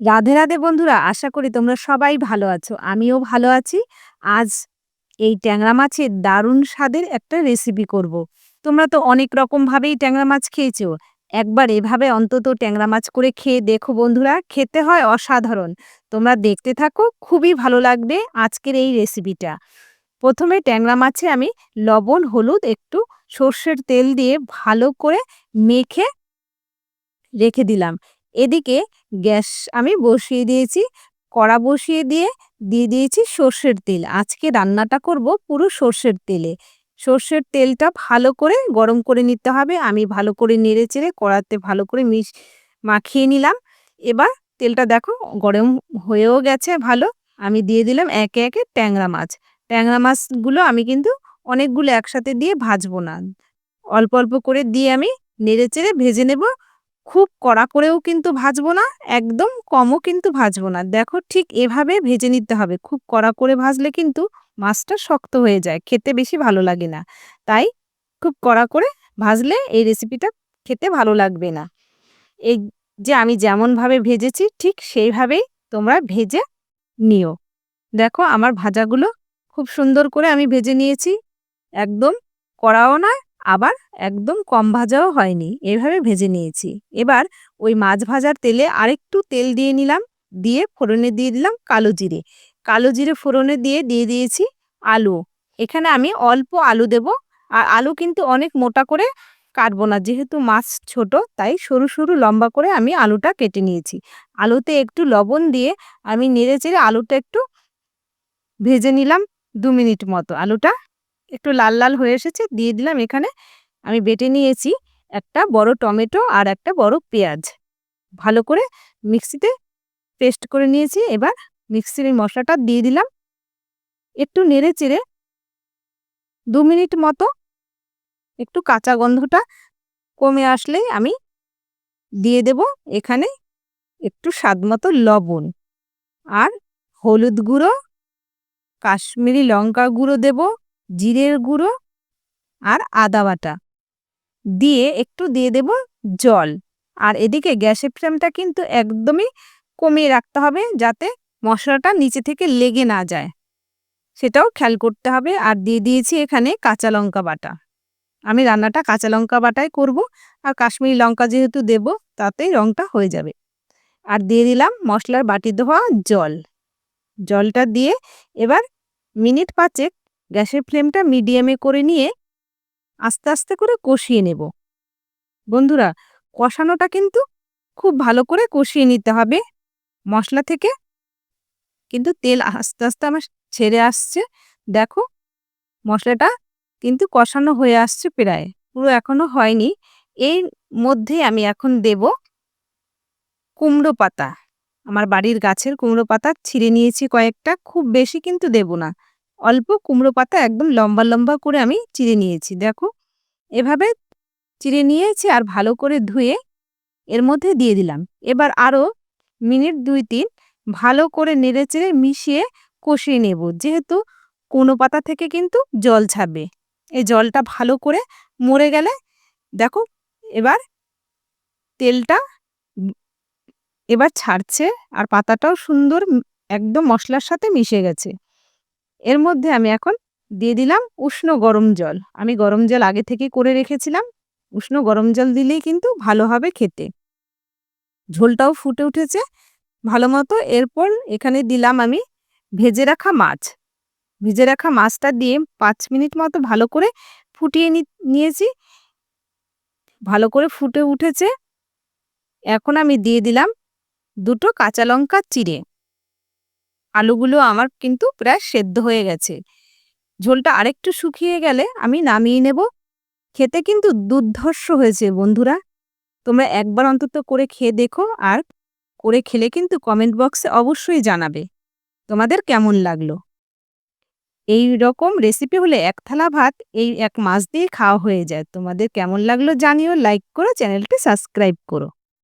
রাধে রাধে বন্ধুরা, আশা করি তোমরা সবাই ভালো আছো। আমিও ভালো আছি। আজ এই ট্যাংরা মাছের দারুণ স্বাদের একটা রেসিপি করব। তোমরা তো অনেক রকম ভাবেই ট্যাংরা মাছ খেয়েছো। একবার এভাবে অন্তত ট্যাংরা মাছ করে খেয়ে দেখো বন্ধুরা, খেতে হয় অসাধারণ। তোমরা দেখতে থাকো, খুবই ভালো লাগবে আজকের এই রেসিপিটা প্রথমে ট্যাংরা মাছে আমি লবণ, হলুদ, একটু সর্ষের তেল দিয়ে ভালো করে মেখে রেখে দিলাম। এদিকে গ্যাস আমি বসিয়ে দিয়েছি, কড়া বসিয়ে দিয়ে দিয়ে দিয়েছি সর্ষের তেল। আজকে রান্নাটা করব পুরো সর্ষের তেলে। সর্ষের তেলটা ভালো করে গরম করে নিতে হবে। আমি ভালো করে নেড়ে চেড়ে কড়াতে ভালো করে মিশ, মাখিয়ে নিলাম। এবার তেলটা দেখো গরম হয়েও গেছে ভালো। আমি দিয়ে দিলাম একে একে ট্যাংরা মাছ। ট্যাংরা মাছগুলো আমি কিন্তু অনেকগুলো একসাথে দিয়ে ভাজবো না। অল্প অল্প করে দিয়ে আমি নেড়ে চেড়ে ভেজে নেব। খুব কড়া করেও কিন্তু ভাজবো না, একদম কমও কিন্তু ভাজবো না। দেখো ঠিক এভাবে ভেজে নিতে হবে। খুব কড়া করে ভাজলে কিন্তু মাছটা শক্ত হয়ে যায়, খেতে বেশি ভালো লাগে না। তাই খুব কড়া করে ভাজলে এই রেসিপিটা খেতে ভালো লাগবে না। এই যে আমি যেমনভাবে ভেজেছি, ঠিক সেইভাবেই তোমরা ভেজে নিও। দেখো আমার ভাজাগুলো খুব সুন্দর করে আমি ভেজে নিয়েছি, একদম কড়াও না আবার একদম কম ভাজাও হয়নি, এভাবে ভেজে নিয়েছি। এবার ওই মাছ ভাজার তেলে আরেকটু তেল দিয়ে নিলাম, দিয়ে ফোড়নে দিয়ে দিলাম কালো জিরে। কালো জিরে ফোড়নে দিয়ে দিয়ে দিয়েছি আলু। এখানে আমি অল্প আলু দেব, আর আলু কিন্তু অনেক মোটা করে কাটবো না, যেহেতু মাছ ছোট, তাই সরু সরু লম্বা করে আমি আলুটা কেটে নিয়েছি। আলুতে একটু লবণ দিয়ে আমি নেড়ে চেড়ে আলুটা একটু ভেজে নিলাম দু মিনিট মতো। আলুটা একটু লাল লাল হয়ে এসেছে, দিয়ে দিলাম এখানে। আমি বেটে নিয়েছি একটা বড় টমেটো আর একটা বড় পেঁয়াজ। ভালো করে মিক্সিতে পেস্ট করে নিয়েছি। এবার মিক্সির মশলাটা দিয়ে দিলাম। একটু নেড়ে চেড়ে দু মিনিট মতো একটু কাঁচা গন্ধটা কমে আসলেই আমি দিয়ে দেব এখানে একটু স্বাদ মতো লবণ। আর হলুদ গুঁড়ো, কাশ্মীরি লঙ্কা গুঁড়ো দেব। জিরের গুঁড়ো আর আদা বাটা। দিয়ে একটু দিয়ে দেব জল। আর এদিকে গ্যাসের ফ্লেমটা কিন্তু একদমই কমিয়ে রাখতে হবে যাতে মশলাটা নিচে থেকে লেগে না যায়। সেটাও খেয়াল করতে হবে। আর দিয়ে দিয়েছি এখানে কাঁচা লঙ্কা বাটা। আমি রান্নাটা কাঁচা লঙ্কা বাটাই করব। আর কাশ্মীরি লঙ্কা যেহেতু দেব, তাতেই রঙটা হয়ে যাবে। আর দিয়ে দিলাম মশলার বাটি ধোয়া জল। জলটা দিয়ে এবার মিনিট পাঁচেক গ্যাসের ফ্লেমটা মিডিয়ামে করে নিয়ে আস্তে আস্তে করে কষিয়ে নেব। বন্ধুরা, কষানোটা কিন্তু খুব ভালো করে কষিয়ে নিতে হবে। মশলা থেকে কিন্তু তেল আস্তে আস্তে আমার ছেড়ে আসছে। দেখো, মশলাটা কিন্তু কষানো হয়ে আসছে প্রায়, পুরো এখনও হয়নি। এর মধ্যে আমি এখন দেব কুমড়ো পাতা। আমার বাড়ির গাছের কুমড়ো পাতা ছিঁড়ে নিয়েছি কয়েকটা, খুব বেশি কিন্তু দেব না। অল্প কুমড়ো পাতা একদম লম্বা লম্বা করে আমি চিড়ে নিয়েছি, দেখো। এভাবে চিড়ে নিয়েছি আর ভালো করে ধুয়ে এর মধ্যে দিয়ে দিলাম। এবার আরও মিনিট দুই, তিন ভালো করে নেড়ে চেড়ে মিশিয়ে কষিয়ে নেব, যেহেতু কোনো পাতা থেকে কিন্তু জল ছাড়বে। এই জলটা ভালো করে মরে গেলে দেখো, এবার তেলটা এবার ছাড়ছে আর পাতাটাও সুন্দর, একদম মশলার সাথে মিশে গেছে। এর মধ্যে আমি এখন দিয়ে দিলাম উষ্ণ গরম জল। আমি গরম জল আগে থেকে করে রেখেছিলাম। উষ্ণ গরম জল দিলেই কিন্তু ভালো হবে খেতে। ঝোলটাও ফুটে উঠেছে ভালো মতো। এরপর এখানে দিলাম আমি ভেজে রাখা মাছ। ভেজে রাখা মাছটা দিয়ে পাঁচ মিনিট মতো ভালো করে ফুটিয়ে নিয়েছি। ভালো করে ফুটে উঠেছে। এখন আমি দিয়ে দিলাম দুটো কাঁচা লঙ্কা চিড়ে। আলুগুলো আমার কিন্তু প্রায় সেদ্ধ হয়ে গেছে। ঝোলটা আরেকটু শুকিয়ে গেলে আমি নামিয়ে নেব। খেতে কিন্তু দুর্ধর্ষ হয়েছে বন্ধুরা। তোমরা একবার অন্তত করে খেয়ে দেখো আর করে খেলে কিন্তু কমেন্ট বক্সে অবশ্যই জানাবে। তোমাদের কেমন লাগল? এই রকম রেসিপি হলে এক থালা ভাত, এই এক মাস দিয়ে খাওয়া হয়ে যায়। তোমাদের কেমন লাগল জানিও লাইক করো চ্যানেলটি সাবস্ক্রাইব করো।